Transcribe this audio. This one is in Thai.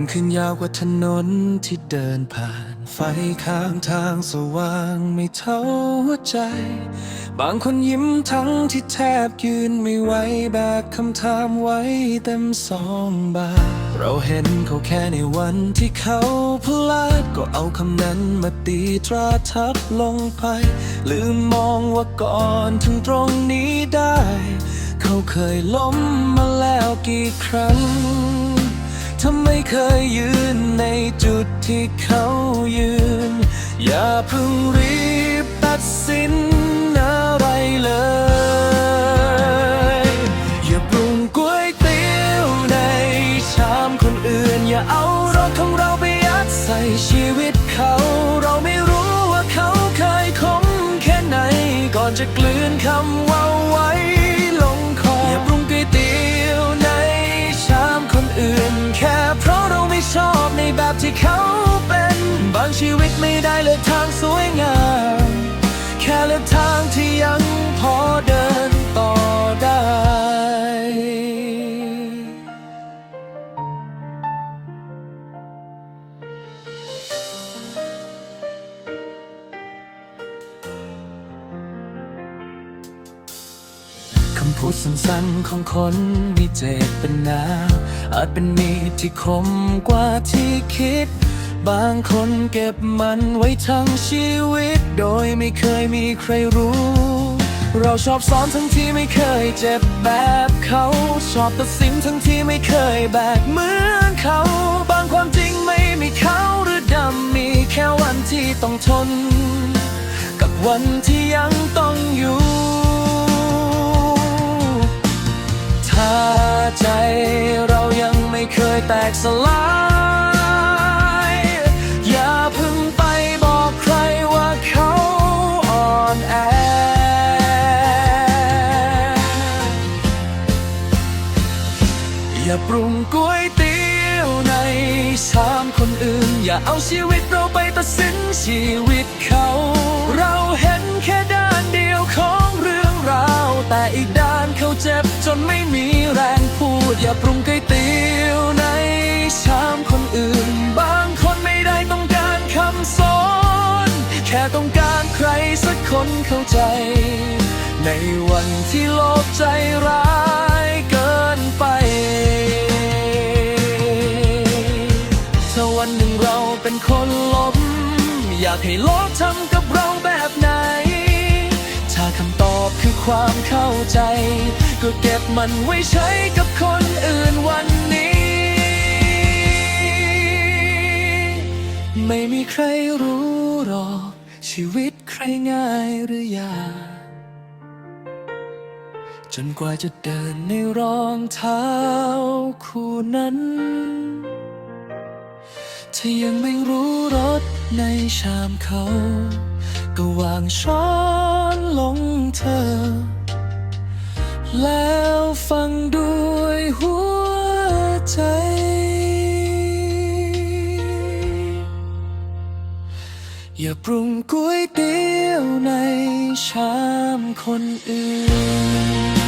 ำคืนยาวกว่าถนนที่เดินผ่าน ไฟข้างทางสว่างไม่เท่าหัวใจ บางคนยิ้มทั้งที่แทบยืนไม่ไหวแบกคำถามไว้เต็มสองบาทเราเห็นเขาแค่ในวันที่เขาพลาด ก็เอาคำนั้นมาตีตราทับลงไป ลืมมองว่าก่อนถึงตรงนี้ได้ เขาเคยล้มมาแล้วกี่ครั้ง ทำไม่เคยยืนในจุดที่เขายืน อย่าเพิ่งรีบตัดสินอะไรเลย อย่าปรุงก๋วยเตี๋ยวในชามคนอื่น อย่าเอารสของเราไปยัดใส่ชีวิตเขา เราไม่รู้ว่าเขาเคยคมแค่ไหน ก่อนจะกลืนคำว่า บที่เขาเป็น บางชีวิตไม่ได้เลือกทางสวยงาม แค่เลือกทางที่ยังพอเดิน พูดสั้นๆของคนมีเจตนาอาจเป็นมีดที่คมกว่าที่คิด บางคนเก็บมันไว้ทั้งชีวิต โดยไม่เคยมีใครรู้ เราชอบสอนทั้งที่ไม่เคยเจ็บแบบเขา ชอบตัดสินทั้งที่ไม่เคยแบกเหมือนเขา บางความจริงไม่มีเขาหรือดำมีแค่วันที่ต้องทน กับวันที่ยังต้องอยู่ ใจเรายังไม่เคยแตกสลาย อย่าพึ่งไปบอกใครว่าเขาอ่อนแอ อย่าปรุงก๋วยเตี๋ยวในชามคนอื่น อย่าเอาชีวิตเราไปตัดสินชีวิตเขา เราเห็นแค่ด้านเดียวของเรื่องราว แต่อีกด้านเขาเจ็บจนไม่มี ดอย่าปรุงก๋วยเตี๋ยวในชามคนอื่น บางคนไม่ได้ต้องการคำสอนแค่ต้องการใครสักคนเข้าใจ ในวันที่โลกใจร้ายเกินไปถ้าวันหนึ่งเราเป็นคนล้มอยากให้โลกทำกับเราแบบนถ้าคำตอบ ความเข้าใจ ก็เก็บมันไว้ใช้กับคนอื่นวันนี้ ไม่มีใครรู้หรอกชีวิตใครง่ายหรือยากจนกว่าจะเดินในรองเท้าคู่นั้น ถ้ายังไม่รู้รสในชามเขา ก็วางช้อน ลงเธอ แล้วฟังด้วยหัวใจ อย่าปรุงก๋วยเตี๋ยวในชามคนอื่น